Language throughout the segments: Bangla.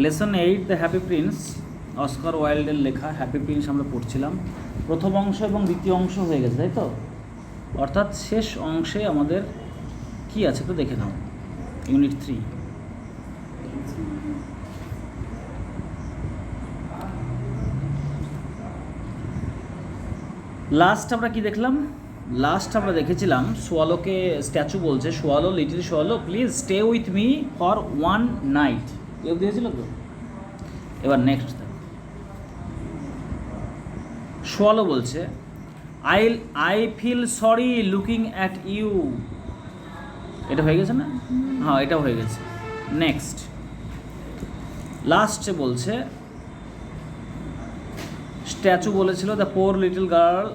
Lesson eight the happy prince Oscar ওয়াইল্ডের লেখা হ্যাপি প্রিন্স আমরা পড়ছিলাম। প্রথম অংশ এবং দ্বিতীয় অংশ হয়ে গেছে, তাই তো? অর্থাৎ শেষ অংশে আমাদের কি আছে তো দেখে নাও। ইউনিট থ্রি লাস্ট আমরা কি দেখলাম? লাস্ট আমরা দেখেছিলাম, সোয়ালোকে স্ট্যাচু বলছে, swallow little swallow please stay with me for one night এও দিয়েছিল তো? এবার নেক্সট সোয়ালো বলছে I I feel sorry looking at you এটা হয়ে গেছে না? হ্যাঁ এটাও হয়ে গেছে। নেক্সট লাস্টে বলছে স্ট্যাচু বলেছিল the poor little girl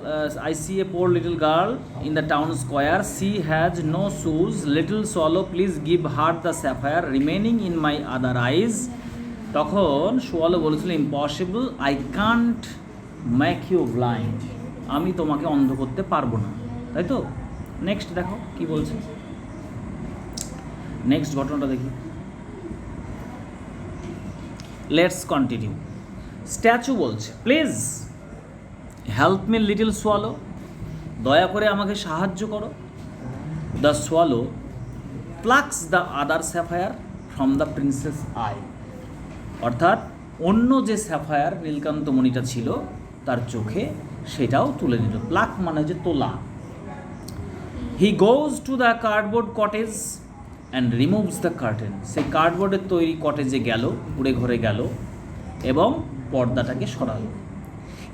I see a poor little girl in the town square she has no shoes little swallow please give her the sapphire remaining in my other eyes তখন সোয়ালো বলেছিল impossible I can't make you blind আমি তোমাকে অন্ধ করতে পারব না। তাই তো? নেক্সট দেখো, কি বলছে? নেক্সট ঘটনাটা দেখি। লেটস কন্টিনিউ স্ট্যাচু বলছে, please. Help me little swallow দয়া করে আমাকে সাহায্য করো। The swallow plucks the other sapphire from the prince's eye অর্থাৎ অন্য যে স্যাফায়ার নীলকান্ত মণিটা ছিল, তার চোখে সেটাও তুলে নিল। প্লাক মানে যে তোলা। He goes to the cardboard cottage and removes the curtain সেই কার্ডবোর্ডের তৈরি কটেজে গেল, উড়ে ঘরে গেল এবং পর্দাটাকে সরালো।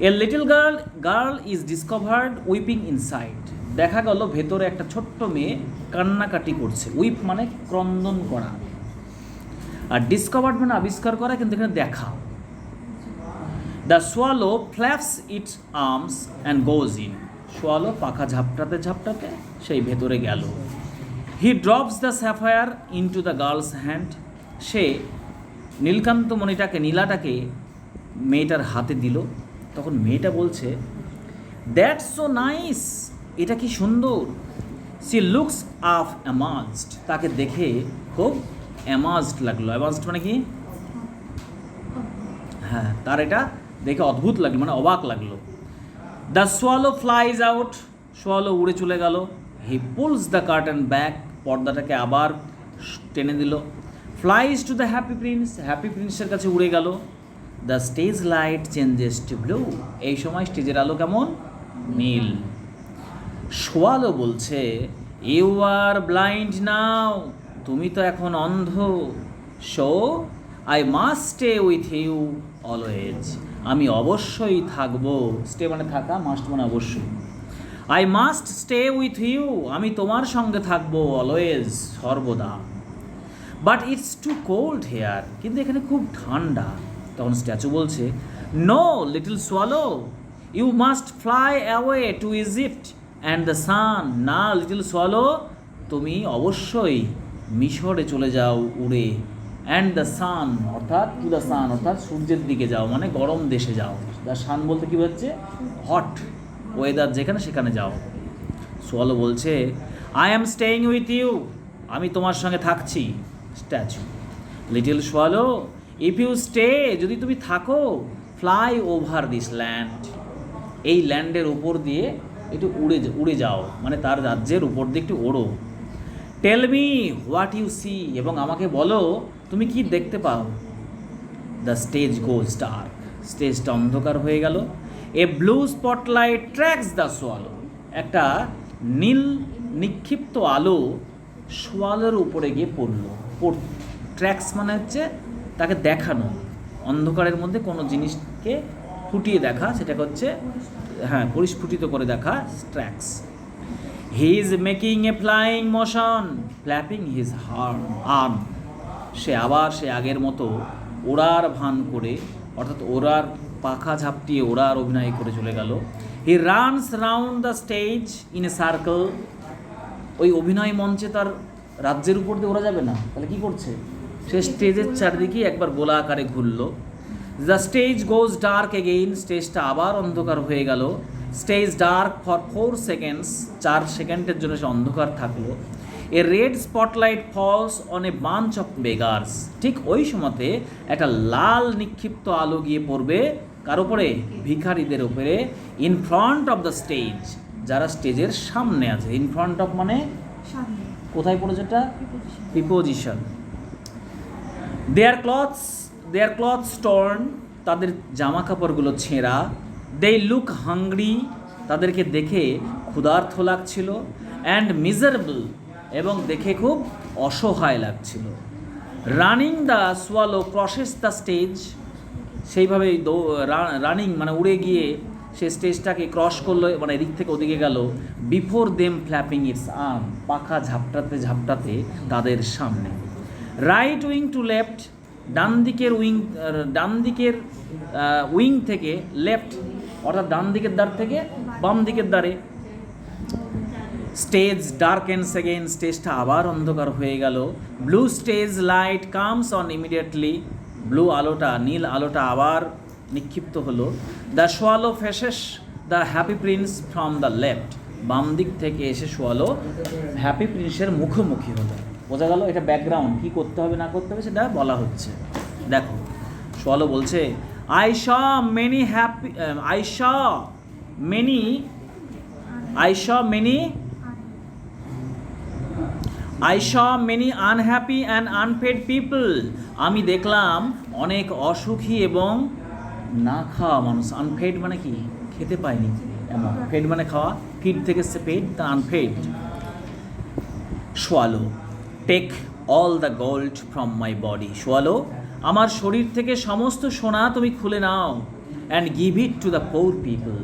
A little girl girl is discovered weeping inside. দেখা গেল ভেতরে একটা ছোট্ট মেয়ে কান্নাকাটি করছে। উইপ মানে ক্রন্দন করা। আর ডিসকভার্ড মানে আবিষ্কার করা, কিন্তু এখানে দেখা the swallow flaps its arms and goes in. Swallow পাখা ঝাপটাতে ঝাপটাতে সেই ভেতরে গেল। He drops the sapphire into the girl's hand. সে নীলকান্ত মণিটাকে নীলাটাকে মেয়েটার হাতে দিল, তখন মেয়েটা বলছে দ্যাটস সো নাইস এটা কি সুন্দর। সি লুকস আফ অ্যামাজড তাকে দেখে খুব অ্যামাজড লাগল। অ্যামাজড মানে কি? হ্যাঁ তার এটা দেখে অদ্ভুত লাগল মানে অবাক লাগল। The swallow flies out swallow উড়ে চলে গেল। He pulls the curtain back পর্দাটাকে আবার টেনে দিল। Flies to the happy prince happy প্রিন্সের কাছে উড়ে গেল। The stage light changes to blue এই সময় স্টেজের আলো কেমন? নীল। সোয়ালো বলছে ইউ আর ব্লাইন্ড নাও তুমি তো এখন অন্ধ। So I must stay with you always আমি অবশ্যই থাকব। স্টে মানে থাকা মাস্ট মানে অবশ্যই। I must stay with you আমি তোমার সঙ্গে থাকব অলওয়েজ সর্বদা। But it's too cold here কিন্তু এখানে খুব ঠান্ডা। তখন স্ট্যাচু বলছে no little swallow you must fly away to Egypt and the sun না লিটল সোয়ালো তুমি অবশ্যই মিশরে চলে যাও উড়ে অ্যান্ড দ্য সান অর্থাৎ টু দ্য সান অর্থাৎ সূর্যের দিকে যাও মানে গরম দেশে যাও। দ্য সান বলতে কী হচ্ছে? হট ওয়েদার যেখানে সেখানে যাও। সোয়ালো বলছে I am staying with you আমি তোমার সঙ্গে থাকছি। Statue little swallow if you stay যদি তুমি থাকো ফ্লাই ওভার দিস ল্যান্ড এই ল্যান্ডের উপর দিয়ে একটু উড়ে উড়ে যাও। মানে তার রাজ্যের উপর দিয়ে একটু ওড়ো। Tell me what you see এবং আমাকে বলো, তুমি কি দেখতে পাও? দ্য স্টেজ গোজ ডার্ক স্টেজটা অন্ধকার হয়ে গেল। A blue spotlight tracks the swallow একটা নীল নিক্ষিপ্ত আলো সোয়ালের উপরে গিয়ে পড়ল। ট্র্যাক্স মানে হচ্ছে তাকে দেখানো, অন্ধকারের মধ্যে কোনো জিনিসকে ফুটিয়ে দেখা, সেটাকে হচ্ছে হ্যাঁ পরিস্ফুটিত করে দেখা tracks he is making a flying motion flapping his arm arm সে আবার সে আগের মতো ওড়ার ভান করে, অর্থাৎ ওড়ার পাখা ঝাপটিয়ে ওড়ার অভিনয় করে চলে গেল। He runs round the stage in a circle ওই অভিনয় মঞ্চে তার রাজ্যের উপর দিয়ে ওরা যাবে না? তাহলে কি করছে? সে স্টেজের চারদিকে একবার গোলা আকারে ঘুরল। The stage goes dark again স্টেজটা আবার অন্ধকার হয়ে গেল। Stage dark for four seconds চার সেকেন্ডের জন্য সে অন্ধকার থাকল। A red spotlight falls on a bunch of beggars ঠিক ওই সময়তে একটা লাল নিক্ষিপ্ত আলো গিয়ে পড়বে কার উপরে? ভিখারিদের উপরে in front of the stage যারা স্টেজের সামনে আছে। ইন ফ্রন্ট অফ মানে? কোথায় পড়েছে এটা। Preposition their clothes their clothes torn তাদের জামা কাপড়গুলো ছেঁড়া। দে লুক হাংরি তাদেরকে দেখে ক্ষুধার্থ লাগছিল অ্যান্ড মিজারেবল এবং দেখে খুব অসহায় লাগছিল। Running the swallow crosses the stage সেইভাবে রানিং মানে উড়ে গিয়ে সে স্টেজটাকে ক্রস করল মানে এদিক থেকে ওদিকে গেল। Before them flapping its arm পাখা ঝাপটাতে ঝাপটাতে তাদের সামনে। রাইট উইং টু লেফট ডান দিকের উইং ডান দিকের উইং থেকে লেফট অর্থাৎ ডান দিকের দ্বার থেকে বাম দিকের দ্বারে। স্টেজ ডার্ক অ্যান্ড সেকেন্ড স্টেজটা আবার অন্ধকার হয়ে গেল। Blue stage light comes on immediately blue আলোটা, নীল আলোটা আবার নিক্ষিপ্ত হলো। The swallow faces the happy prince from the left বাম দিক থেকে এসে সোয়ালো হ্যাপি প্রিন্সের মুখোমুখি হলো। বোঝা গেল এটা ব্যাকগ্রাউন্ড কী করতে হবে, না করতে হবে, সেটা বলা হচ্ছে। দেখো সোয়ালো বলছে I saw many happy I saw many I saw many I saw many unhappy and unfed people আমি দেখলাম অনেক অসুখী এবং না খাওয়া মানুষ। আনফেড মানে কি? খেতে পায়নি। এমন। ফেড মানে খাওয়া। ফিড থেকে সে পেড তা আনফেড swallow take all the gold from my body swallow, আমার শরীর থেকে সমস্ত সোনা তুমি খুলে নাও and give it to the poor people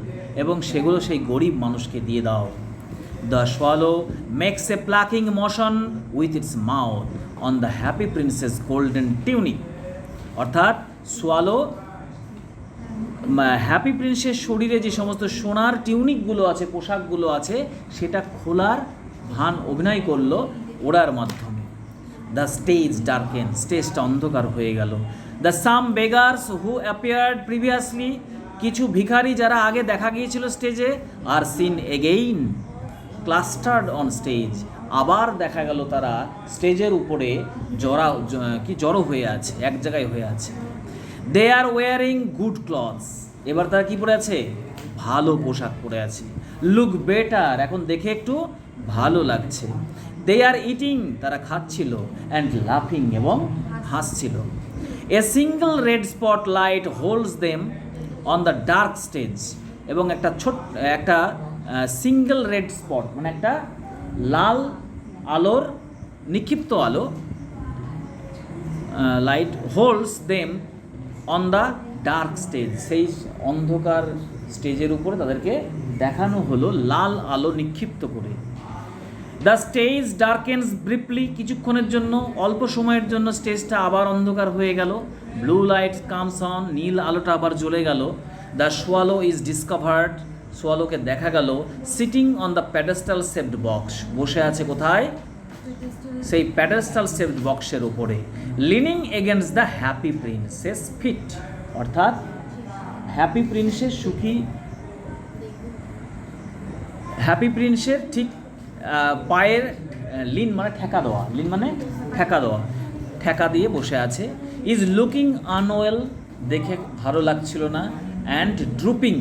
এবং সেগুলো সেই গরিব মানুষকে দিয়ে দাও। The swallow makes a plucking motion with its mouth on the happy prince's golden tunic অর্থাৎ সোয়ালো হ্যাপি প্রিন্সের শরীরে যে সমস্ত সোনার টিউনিকগুলো আছে, পোশাকগুলো আছে, সেটা খোলার ভান অভিনয় করল ওড়ার মাধ্যমে। দ্য স্টেজ ডার্কেন স্টেজটা অন্ধকার হয়ে গেল। The same beggars who appeared previously কিছু ভিখারি যারা আগে দেখা গিয়েছিল স্টেজে আর seen again clustered on stage আবার দেখা গেল তারা স্টেজের উপরে জড়া, কি জড়ো হয়ে আছে, এক জায়গায় হয়ে আছে। They are wearing good clothes এবার তারা কি পরে আছে? ভালো পোশাক পরে আছে। লুক বেটার এখন দেখে একটু ভালো লাগছে। দে আর ইটিং তারা খাচ্ছিল অ্যান্ড লাফিং এবং হাসছিল। A single red spot light holds them on the dark stage এবং একটা ছোট, একটা সিঙ্গেল রেড স্পট মানে একটা লাল আলোর, নিক্ষিপ্ত আলো light holds them on the dark stage সেই অন্ধকার স্টেজের উপরে তাদেরকে দেখানো হলো লাল আলো নিক্ষিপ্ত করে। দ্য স্টেজ ডার্কেন্স ব্রিফলি কিছুক্ষণের জন্য, অল্প সময়ের জন্য স্টেজটা আবার অন্ধকার হয়ে গেল। ব্লু লাইট কামস অন নীল আলোটা আবার জ্বলে গেল। দ্য সোয়ালো ইজ ডিসকভার্ড সোয়ালোকে দেখা গেল sitting on the pedestal saved box বসে আছে কোথায়? সেই প্যাডেস্টাল সেভড বক্সের উপরে। Leaning against the happy prince's feet অর্থাৎ হ্যাপি প্রিন্সের সুখী। হ্যাপি প্রিন্সের ঠিক পায়ের লিন মানে ঠেকা দেওয়া। লিন মানে ঠেকা দেওয়া। ঠেকা দিয়ে বসে আছে। ইজ লুকিং আনওয়েল দেখে ভালো লাগছিল না। অ্যান্ড ড্রুপিং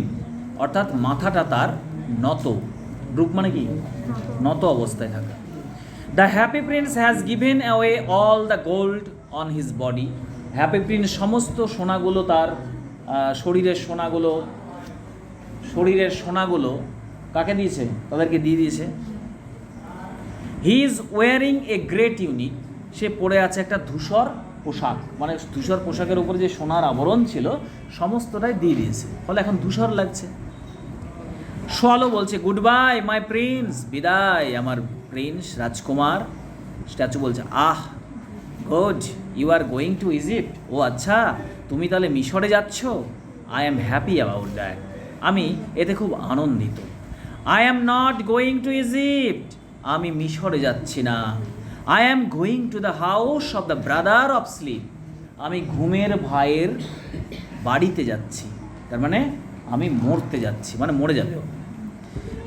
অর্থাৎ মাথাটা তার নত। ড্রুপ মানে কি? নত অবস্থায় থাকা। The happy prince has given away all the gold on his body happy prince সমস্ত সোনাগুলো তার শরীরের সোনাগুলো শরীরের সোনাগুলো কাকে দিয়েছে? তাদেরকে দিয়ে দিয়েছে। He is wearing a great unique সে পরে আছে একটা ধূসর পোশাক। মানে ধূসর পোশাকের উপরে যে সোনার আবরণ ছিল, সমস্তটাই দিয়ে দিয়েছে। ফলে এখন ধূসর লাগছে। সোয়ালো বলছে গুড বাই মাই প্রিন্স বিদায়, আমার প্রিন্স রাজকুমার। স্ট্যাচু বলছে, আহ good you are going to Egypt ও আচ্ছা তুমি তাহলে মিশরে যাচ্ছ? I am happy about that আমি এতে খুব আনন্দিত। I am not going to Egypt আমি মিশরে যাচ্ছি না। I am going to the house of the brother of sleep আমি ঘুমের ভাইয়ের বাড়িতে যাচ্ছি। তার মানে আমি মরতে যাচ্ছি মানে মরে যাব।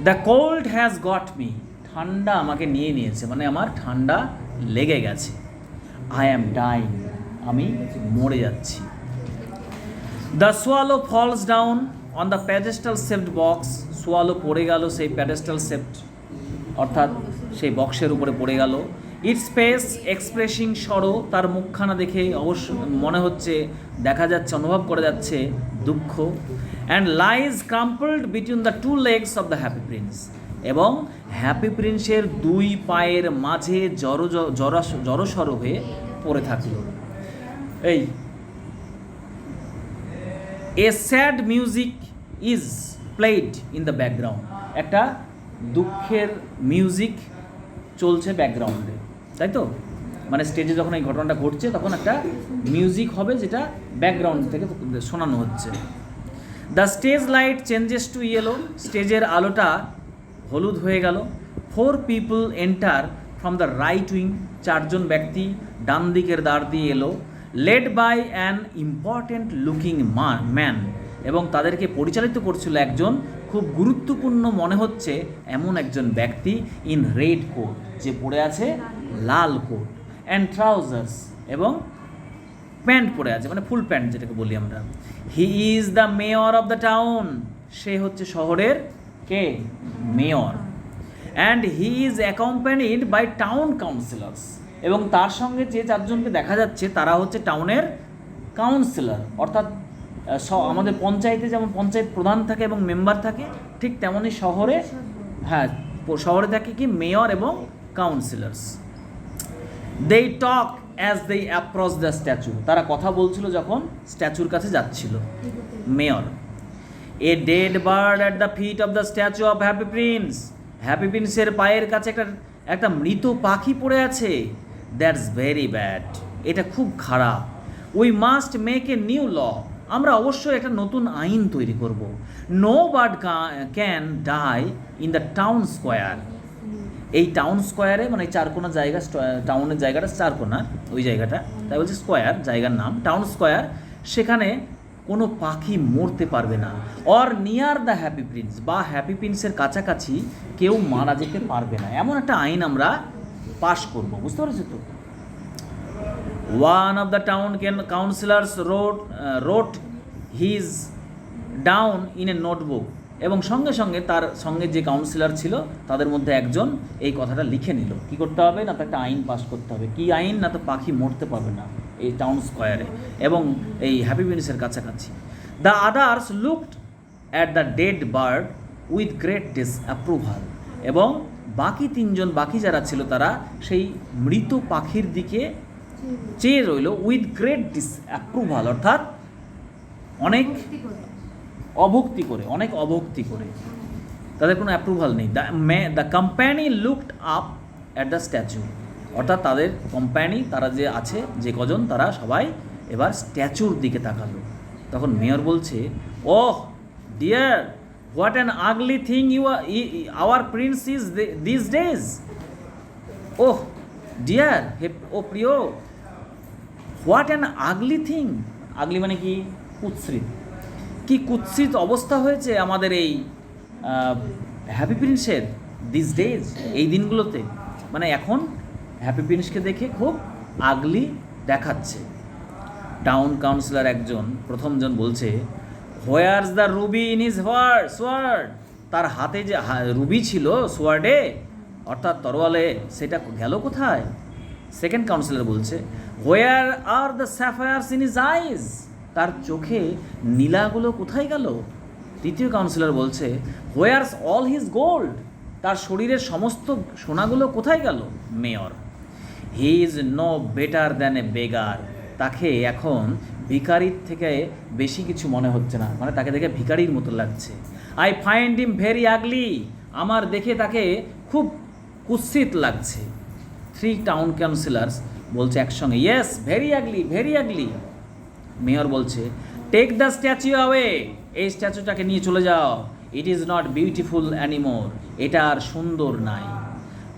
The cold has got me ঠান্ডা আমাকে নিয়ে নিয়েছে মানে আমার ঠান্ডা লেগে গেছে। আই অ্যাম ডাইং আমি মরে যাচ্ছি। The swallow falls down on the pedestal safe box swallow পড়ে গেল সেই প্যাডেস্টাল সেফট অর্থাৎ সেই বক্সের উপরে পড়ে গেল। ইটস ফেস এক্সপ্রেসিং সরো তার মুখখানা দেখে অবশ্য মনে হচ্ছে, দেখা যাচ্ছে, অনুভব করা যাচ্ছে দুঃখ। And lies crumpled between the two legs of the happy prince এবং হ্যাপি প্রিন্সের দুই পায়ের মাঝে জড়ো জড় জড়সড় হয়ে পড়ে থাকল। এই। A sad music is played in the background একটা দুঃখের মিউজিক চলছে ব্যাকগ্রাউন্ডে তাই তো? মানে স্টেজে যখন এই ঘটনাটা ঘটছে, তখন একটা মিউজিক হবে যেটা ব্যাকগ্রাউন্ড থেকে শোনানো হচ্ছে। The stage light changes to yellow স্টেজের আলোটা হলুদ হয়ে গেল। Four people enter from the right wing চারজন ব্যক্তি ডান দিকের দ্বার দিয়ে এলো। Led by an important looking man এবং তাদেরকে পরিচালিত করছিল একজন খুব গুরুত্বপূর্ণ মনে হচ্ছে এমন একজন ব্যক্তি ইন রেড কোট যে পরে আছে লাল কোট অ্যান্ড ট্রাউজার্স এবং প্যান্ট পরে আছে মানে ফুল প্যান্ট যেটাকে বলি আমরা। He is the mayor of the town সে হচ্ছে শহরের কে? Mayor and he is accompanied by town councillors এবং তার সঙ্গে যে চারজনকে দেখা যাচ্ছে, তারা হচ্ছে টাউনের কাউন্সিলর অর্থাৎ আমাদের পঞ্চায়েতে যেমন পঞ্চায়েত প্রধান থাকে এবং মেম্বার থাকে, ঠিক তেমনই শহরে হ্যাঁ শহরে থাকে কি মেয়র এবং councillors. They talk as they approach the statue তারা কথা বলছিল যখন স্ট্যাচুর কাছে যাচ্ছিল, mayor. A dead bird at the feet of the statue of happy prince happy প্রিন্সের পায়ের কাছে একটা একটা মৃত পাখি পড়ে আছে। দ্যাটস ভেরি ব্যাড এটা খুব খারাপ। We must make a new law আমরা অবশ্যই একটা নতুন আইন তৈরি করব। No bird can die in the town square এই টাউন স্কোয়ারে মানে চারকোনা জায়গা টাউনের জায়গাটা চারকোনা ওই জায়গাটা। তাই বলছি স্কোয়ার জায়গার নাম। টাউন স্কোয়ার সেখানে কোনো পাখি মরতে পারবে না। Or near the happy prince বা হ্যাপি প্রিন্সের কাছাকাছি কেউ মারা যেতে পারবে না। এমন একটা আইন আমরা পাশ করব, বুঝতে পেরেছ তো? One of the town can councillors wrote wrote his down in a notebook এবং সঙ্গে সঙ্গে তার সঙ্গে যে কাউন্সিলর ছিল, তাদের মধ্যে একজন এই কথাটা লিখে নিল। কি করতে হবে? না তো একটা আইন পাস করতে হবে। কি আইন? না তো পাখি মরতে পারবে না এই টাউন স্কোয়ারে এবং এই হ্যাপি বিনিসের কাছাকাছি। The others looked at the dead bird with great disapproval এবং বাকি তিনজন, বাকি যারা ছিল তারা সেই মৃত পাখির দিকে চেয়ে রইল উইথ গ্রেট ডিস অ্যাপ্রুভাল অর্থাৎ অনেক অভক্তি করে। অনেক অভক্তি করে। তাদের কোনো অ্যাপ্রুভাল নেই। The may the company looked up at the statue অর্থাৎ তাদের কোম্পানি তারা যে আছে যে কজন তারা সবাই এবার স্ট্যাচুর দিকে তাকালো। তখন মেয়র বলছে ওহ dear what an ugly thing you our prince is this days oh dear হে ও প্রিয় what an ugly thing, ugly মানে কি? কুৎসিত। কি কুৎসিত অবস্থা হয়েছে আমাদের এই হ্যাপি প্রিন্সের দিস ডেজ এই দিনগুলোতে? মানে এখন হ্যাপি প্রিন্সকে দেখে খুব আগলি দেখাচ্ছে। টাউন কাউন্সিলর একজন প্রথমজন বলছে where's the ruby in his where sword তার হাতে যে রুবি ছিল সোয়ার্ডে অর্থাৎ তরোয়ালে, সেটা গেল কোথায়? সেকেন্ড কাউন্সিলর বলছে where are the sapphires in his eyes তার চোখে নীলাগুলো কোথায় গেল? তৃতীয় কাউন্সিলর বলছে হোয়ার্স অল হিজ গোল্ড তার শরীরের সমস্ত সোনাগুলো কোথায় গেল, mayor? He is no better than a beggar তাকে এখন ভিকারির থেকে বেশি কিছু মনে হচ্ছে না মানে তাকে দেখে ভিকারির মতো লাগছে। I find him very ugly আমার দেখে তাকে খুব কুৎসিত লাগছে। থ্রি টাউন কাউন্সিলার্স বলছে একসঙ্গে yes very ugly very ugly mayor বলছে টেক দ্য স্ট্যাচু অ্যাওয়ে এই স্ট্যাচুটাকে নিয়ে চলে যাও। It is not beautiful anymore এটা আর সুন্দর নাই।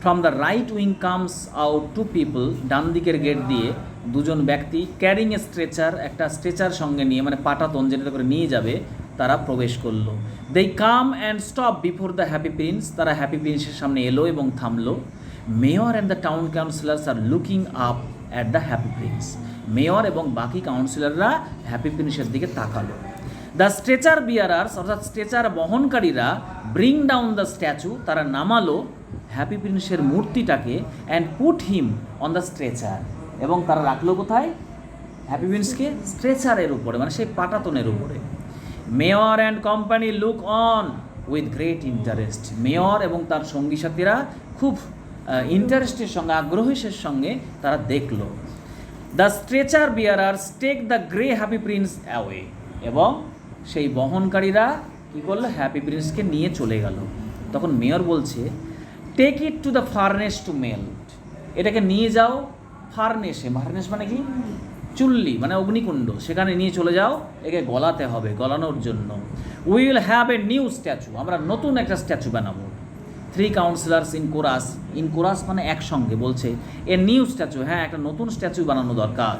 From the right wing comes out two people ডান দিকের গেট দিয়ে দুজন ব্যক্তি ক্যারিং এ স্ট্রেচার একটা স্ট্রেচার সঙ্গে নিয়ে মানে পাটাতন যেটা করে নিয়ে যাবে, তারা প্রবেশ করল। They come and stop before the happy prince তারা হ্যাপি প্রিন্সের সামনে এলো এবং থামলো। Mayor and the town councillors are looking up at the happy prince mayor এবং বাকি কাউন্সিলররা হ্যাপি প্রিন্সের দিকে তাকালো। দ্য স্ট্রেচার বিয়ারার্স অর্থাৎ স্ট্রেচার বহনকারীরা ব্রিং ডাউন দ্য স্ট্যাচু তারা নামালো হ্যাপি প্রিন্সের মূর্তিটাকে and put him on the stretcher এবং তারা রাখল কোথায়? হ্যাপি প্রিন্সকে স্ট্রেচারের উপরে মানে সেই পাটাতনের উপরে। Mayor and company look on with great interest mayor এবং তার সঙ্গী সাথীরা খুব ইন্টারেস্টের সঙ্গে, আগ্রহের সঙ্গে তারা দেখল। The stretcher bearers take the grey happy prince away এবং সেই বহনকারীরা কী করল? হ্যাপি প্রিন্সকে নিয়ে চলে গেল। তখন মেয়র বলছে take it to the furnace to melt এটাকে নিয়ে যাও ফার্নেসে ফার্নেস মানে কি? চুল্লি মানে অগ্নিকুণ্ড। সেখানে নিয়ে চলে যাও, একে গলাতে হবে গলানোর জন্য। We will have a new statue আমরা নতুন একটা স্ট্যাচু বানাবো। Three councillors in chorus in chorus মানে একসঙ্গে বলছে, এ নিউ স্ট্যাচু হ্যাঁ একটা নতুন স্ট্যাচু বানানো দরকার।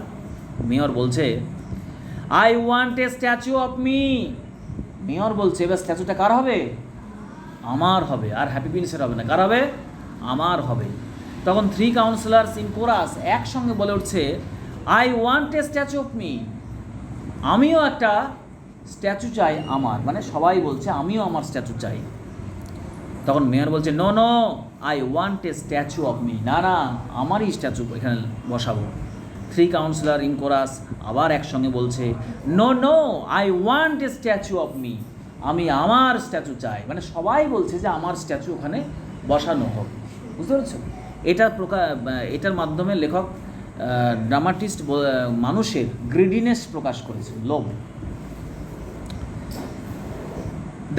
মেয়র বলছে I want a statue of me mayor বলছে, এবার স্ট্যাচুটা কার হবে? আমার হবে। আর হ্যাপি প্রিন্সের হবে না। কার হবে? আমার হবে। তখন থ্রি কাউন্সিলার্স ইন কোরাস একসঙ্গে বলে উঠছে I want a statue of me আমিও একটা স্ট্যাচু চাই আমার। মানে সবাই বলছে, আমিও আমার স্ট্যাচু চাই। তখন মেয়র বলছে no no I want a statue of me না না, আমারই স্ট্যাচু এখানে বসাবো। থ্রি কাউন্সিলর ইন কোরাস আবার একসঙ্গে বলছে no no I want a statue of me আমি আমার স্ট্যাচু চাই। মানে সবাই বলছে যে আমার স্ট্যাচু ওখানে বসানো হোক। বুঝতে পেরেছ? এটার প্রকার এটার মাধ্যমে লেখক ড্রামাটিস্ট মানুষের গ্রিডিনেস প্রকাশ করেছে, লোভ।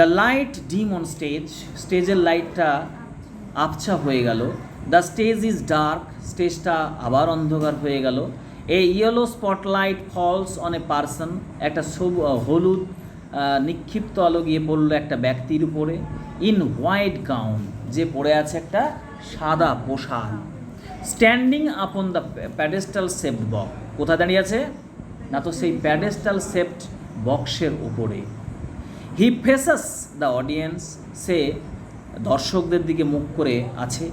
The light dim on stage স্টেজের লাইটটা আবছা হয়ে গেল। দ্য স্টেজ ইজ ডার্ক স্টেজটা আবার অন্ধকার হয়ে গেল। A yellow spotlight falls on a person একটা সবু হলুদ নিক্ষিপ্ত আলো গিয়ে পড়ল একটা ব্যক্তির উপরে। ইন হোয়াইট গাউন যে পড়ে আছে একটা সাদা পোশাক। Standing upon the pedestal Sept box কোথায় দাঁড়িয়ে আছে? না তো সেই প্যাডেস্টাল সেপ্ট বক্সের উপরে। হি ফেসাস দ্য অডিয়েন্স সে দর্শকদের দিকে মুখ করে আছে।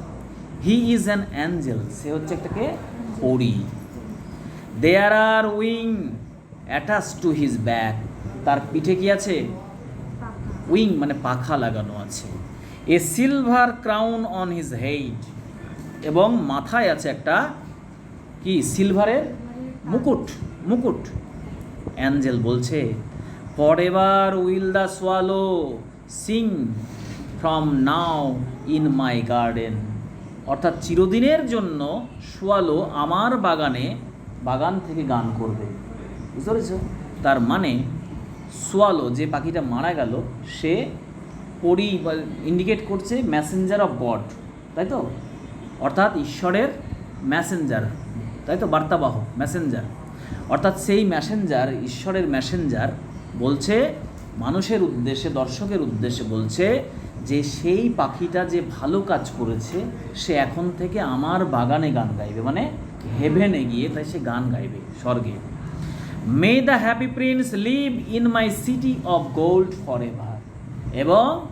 হি ইজ অ্যান অ্যাঞ্জেল সে হচ্ছে একটাকে পড়ি there are wing attach to his back তার পিঠে কি আছে? উইং মানে পাখা লাগানো আছে। A silver crown on his head এবং মাথায় আছে একটা কি? সিলভারের মুকুট মুকুট। অ্যাঞ্জেল বলছে for ever will the swallow sing from now in my garden. অর্থাৎ চিরদিনের জন্য সোয়ালো আমার বাগানে, বাগান থেকে গান করবে। বুঝতে পেরেছ? তার মানে সোয়ালো যে পাখিটা মারা গেল, সে পরি ইন্ডিকেট করছে মেসেঞ্জার অফ গড তাই তো? অর্থাৎ ঈশ্বরের মেসেঞ্জার তাই তো? বার্তাবাহক মেসেঞ্জার অর্থাৎ সেই মেসেঞ্জার ঈশ্বরের মেসেঞ্জার বলছে, মানুষের উদ্দেশ্যে, দর্শকের উদ্দেশ্যে বলছে যে সেই পাখিটা যে ভালো কাজ করেছে, সে এখন থেকে আমার বাগানে গান গাইবে। মানে হেভেনে গিয়ে তাই সে গান গাইবে স্বর্গে। May the happy prince live in my city of gold for ever এবং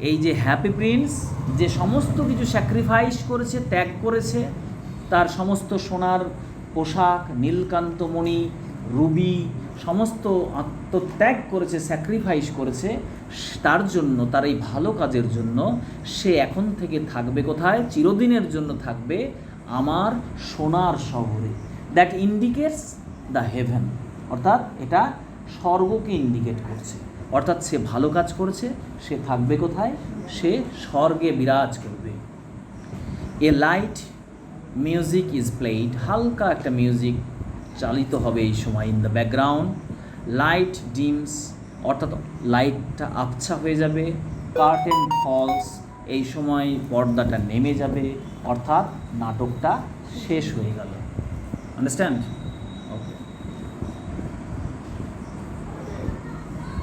এই যে হ্যাপি প্রিন্স যে সমস্ত কিছু স্যাক্রিফাইস করেছে, ত্যাগ করেছে, তার সমস্ত সোনার পোশাক, নীলকান্তমণি, রুবি সমস্ত আত্মত্যাগ করেছে স্যাক্রিফাইস করেছে, তার জন্য, তার এই ভালো কাজের জন্য সে এখন থেকে থাকবে কোথায়? চিরদিনের জন্য থাকবে আমার সোনার শহরে। দ্যাট ইন্ডিকেটস দ্য হেভেন অর্থাৎ এটা স্বর্গকে ইন্ডিকেট করছে। অর্থাৎ সে ভালো কাজ করেছে, সে থাকবে কোথায়? সে স্বর্গে বিরাজ করবে। A light music is played হালকা একটা মিউজিক চালিত হবে এই সময় in the background light dims অর্থাৎ লাইটটা আবছা হয়ে যাবে। কার্টেন ফলস এই সময় পর্দাটা নেমে যাবে, অর্থাৎ নাটকটা শেষ হয়ে গেল। আন্ডারস্ট্যান্ড